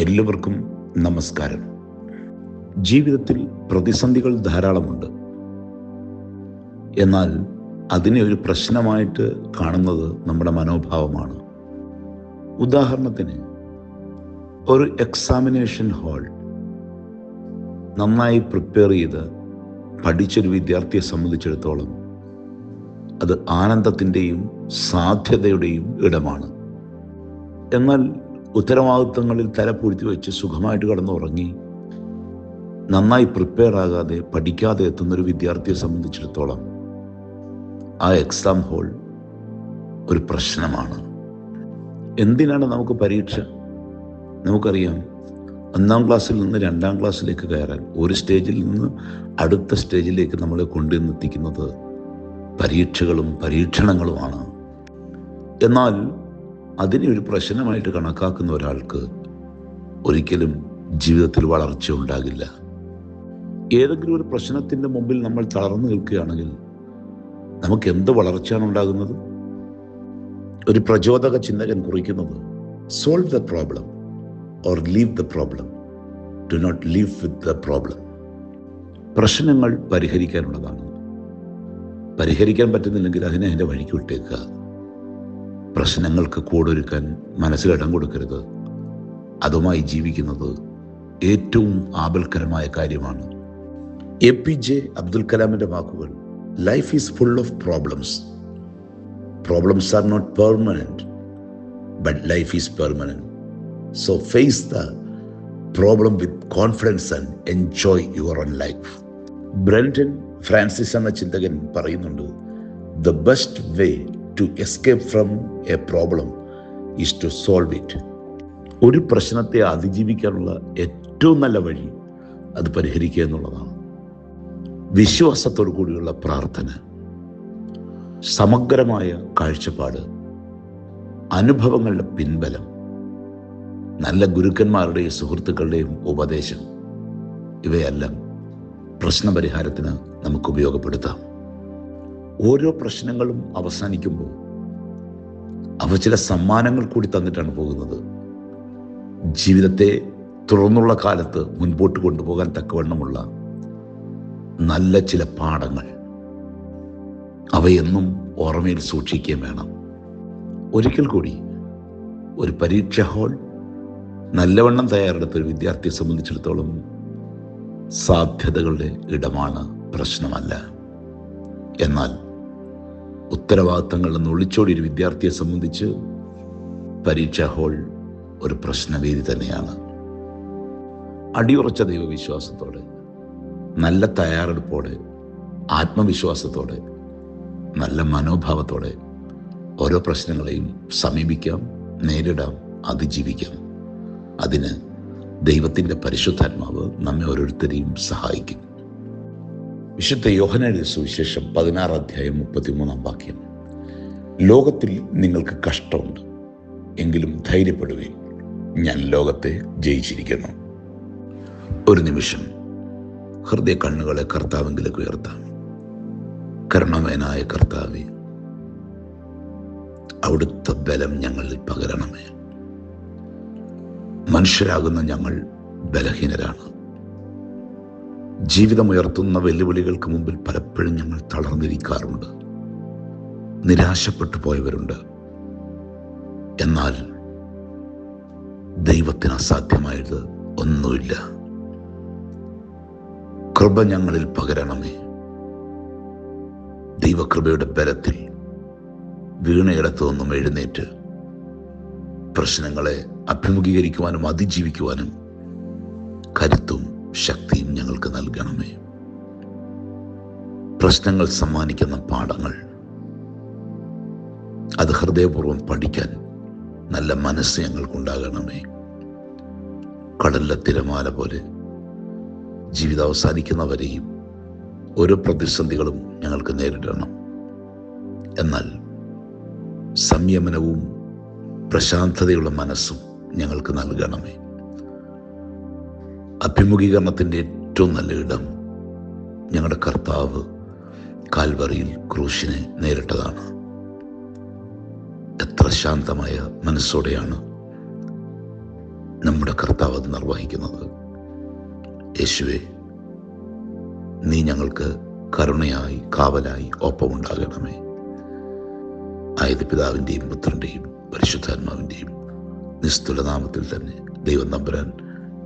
എല്ലാവർക്കും നമസ്കാരം. ജീവിതത്തിൽ പ്രതിസന്ധികൾ ധാരാളമുണ്ട്. എന്നാൽ അതിനെ ഒരു പ്രശ്നമായിട്ട് കാണുന്നത് നമ്മുടെ മനോഭാവമാണ്. ഉദാഹരണത്തിന് ഒരു എക്സാമിനേഷൻ ഹാൾ നന്നായി പ്രിപ്പയർ ചെയ്ത് പഠിച്ചൊരു വിദ്യാർത്ഥിയെ സംബന്ധിച്ചിടത്തോളം അത് ആനന്ദത്തിന്റെയും സാധ്യതയുടെയും ഇടമാണ്. എന്നാൽ ഉത്തരവാദിത്വങ്ങളിൽ തലപ്പുഴുത്തി വെച്ച് സുഖമായിട്ട് കിടന്നുറങ്ങി നന്നായി പ്രിപ്പയർ ആകാതെ പഠിക്കാതെ എത്തുന്നൊരു വിദ്യാർത്ഥിയെ സംബന്ധിച്ചിടത്തോളം ആ എക്സാം ഹോൾ ഒരു പ്രശ്നമാണ്. എന്തിനാണ് നമുക്ക് പരീക്ഷ? നമുക്കറിയാം ഒന്നാം ക്ലാസ്സിൽ നിന്ന് രണ്ടാം ക്ലാസ്സിലേക്ക് കയറാൻ ഒരു സ്റ്റേജിൽ നിന്ന് അടുത്ത സ്റ്റേജിലേക്ക് നമ്മളെ കൊണ്ടുവന്നെത്തിക്കുന്നത് പരീക്ഷകളും പരീക്ഷണങ്ങളുമാണ്. എന്നാൽ അതിനെ ഒരു പ്രശ്നമായിട്ട് കണക്കാക്കുന്ന ഒരാൾക്ക് ഒരിക്കലും ജീവിതത്തിൽ വളർച്ച ഉണ്ടാകില്ല. ഏതെങ്കിലും ഒരു പ്രശ്നത്തിന്റെ മുമ്പിൽ നമ്മൾ തളർന്നു നിൽക്കുകയാണെങ്കിൽ നമുക്ക് എന്ത് വളർച്ചയാണ് ഉണ്ടാകുന്നത്? ഒരു പ്രചോദക ചിന്തകൻ കുറിക്കുന്നത് solve the problem or leave the problem do not leave with the problem പ്രശ്നങ്ങൾ പരിഹരിക്കാനുള്ളതാണ്. പരിഹരിക്കാൻ പറ്റുന്നില്ലെങ്കിൽ അതിനെ അതിന്റെ വഴിക്ക് വിട്ടേക്കുക. പ്രശ്നങ്ങൾക്ക് കൂടൊരുക്കാൻ മനസ്സിലിടം കൊടുക്കരുത്. അതുമായി ജീവിക്കുന്നത് ഏറ്റവും ആപൽക്കരമായ കാര്യമാണ്. എ പി ജെ അബ്ദുൽ കലാമിന്റെ വാക്കുകൾ life is full of problems problems are not permanent but life is permanent so face the problem with confidence and enjoy your own life Brandon Francis എന്ന ചിന്തകൻ പറയുന്നുണ്ട് the best way to escape from a problem is to solve it ഒരു പ്രശ്നത്തെ അതിജീവിക്കാനുള്ള ഏറ്റവും നല്ല വഴി അത് പരിഹരിക്കുക എന്നുള്ളതാണ്. വിശ്വാസത്തോടു കൂടിയുള്ള പ്രാർത്ഥന സമഗ്രമായ കാഴ്ചപ്പാട് അനുഭവങ്ങളുടെ പിൻബലം നല്ല ഗുരുക്കന്മാരുടെയും സുഹൃത്തുക്കളുടെയും ഉപദേശം ഇവയെല്ലാം പ്രശ്നപരിഹാരത്തിന് നമുക്ക് ഉപയോഗപ്പെടുത്താം. ഓരോ പ്രശ്നങ്ങളും അവസാനിക്കുമ്പോൾ അവ ചില സമ്മാനങ്ങൾ കൂടി തന്നിട്ടാണ് പോകുന്നത്. ജീവിതത്തെ തുറന്നുള്ള കാലത്ത് മുൻപോട്ട് കൊണ്ടുപോകാൻ തക്കവണ്ണമുള്ള നല്ല ചില പാഠങ്ങൾ. അവയെന്നും ഓർമ്മയിൽ സൂക്ഷിക്കുകയും വേണം. ഒരിക്കൽ കൂടി ഒരു പരീക്ഷ ഹാൾ നല്ലവണ്ണം തയ്യാറെടുത്ത ഒരു വിദ്യാർത്ഥിയെ സംബന്ധിച്ചിടത്തോളം സാധ്യതകളുടെ ഇടമാണ് പ്രശ്നമല്ല. എന്നാൽ ഉത്തരവാദിത്തങ്ങളിൽ നിന്ന് ഒളിച്ചോടി ഒരു വിദ്യാർത്ഥിയെ സംബന്ധിച്ച് പരീക്ഷാ ഹോൾ ഒരു പ്രശ്നവേദി തന്നെയാണ്. അടിയുറച്ച ദൈവവിശ്വാസത്തോടെ നല്ല തയ്യാറെടുപ്പോടെ ആത്മവിശ്വാസത്തോടെ നല്ല മനോഭാവത്തോടെ ഓരോ പ്രശ്നങ്ങളെയും സമീപിക്കാം നേരിടാം അതിജീവിക്കാം. അതിന് ദൈവത്തിന്റെ പരിശുദ്ധാത്മാവ് നമ്മെ ഓരോരുത്തരെയും സഹായിക്കും. വിശുദ്ധ യോഹനയുടെ സുവിശേഷം പതിനാറ് അധ്യായം മുപ്പത്തിമൂന്നാം വാക്യം. ലോകത്തിൽ നിങ്ങൾക്ക് കഷ്ടമുണ്ട് എങ്കിലും ധൈര്യപ്പെടുവേൻ. ഞാൻ ലോകത്തെ ജയിച്ചിരിക്കുന്നു. ഒരു നിമിഷം ഹൃദയ കണ്ണുകളെ കർത്താവെങ്കിലേക്ക് ഉയർത്താം. കരുണമേനായ കർത്താവെ അവിടുത്തെ ബലം ഞങ്ങളിൽ പകരണമേ. മനുഷ്യരാകുന്ന ഞങ്ങൾ ബലഹീനരാണ്. ജീവിതമുയർത്തുന്ന വെല്ലുവിളികൾക്ക് മുമ്പിൽ പലപ്പോഴും ഞങ്ങൾ തളർന്നിരിക്കാറുണ്ട്. നിരാശപ്പെട്ടു പോയവരുണ്ട് എന്നാൽ ദൈവത്തിന് അസാധ്യമായത് ഒന്നുമില്ല. കൃപ ഞങ്ങളിൽ പകരണമേ. ദൈവകൃപയുടെ ബലത്തിൽ വീണയിടത്തു നിന്നും എഴുന്നേറ്റ് പ്രശ്നങ്ങളെ അഭിമുഖീകരിക്കുവാനും അതിജീവിക്കുവാനും കരുത്തും ശക്തിയും ഞങ്ങൾക്ക് നൽകണമേ. പ്രശ്നങ്ങൾ സമ്മാനിക്കുന്ന പാഠങ്ങൾ അത് ഹൃദയപൂർവം പഠിക്കാൻ നല്ല മനസ്സ് ഞങ്ങൾക്കുണ്ടാകണമേ. കടലിലെ തിരമാല പോലെ ജീവിതം അവസാനിക്കുന്നവരെയും ഓരോ പ്രതിസന്ധികളും ഞങ്ങൾക്ക് നേരിടണം. എന്നാൽ സംയമനവും പ്രശാന്തതയുള്ള മനസ്സും ഞങ്ങൾക്ക് നൽകണമേ. അഭിമുഖീകരണത്തിന്റെ ഏറ്റവും നല്ല ഇടം ഞങ്ങളുടെ കർത്താവ് കാൽവറിയിൽ ക്രൂശിനെ നേരിട്ടതാണ്. എത്ര ശാന്തമായ മനസ്സോടെയാണ് നമ്മുടെ കർത്താവ് അത് നിർവഹിക്കുന്നത്. യേശുവെ നീ ഞങ്ങൾക്ക് കരുണയായി കാവലായി ഒപ്പമുണ്ടാകണമേ. ആയത് പിതാവിന്റെയും പുത്രന്റെയും പരിശുദ്ധാത്മാവിന്റെയും നിസ്തുല നാമത്തിൽ തന്നെ ദൈവം നമ്പുരാൻ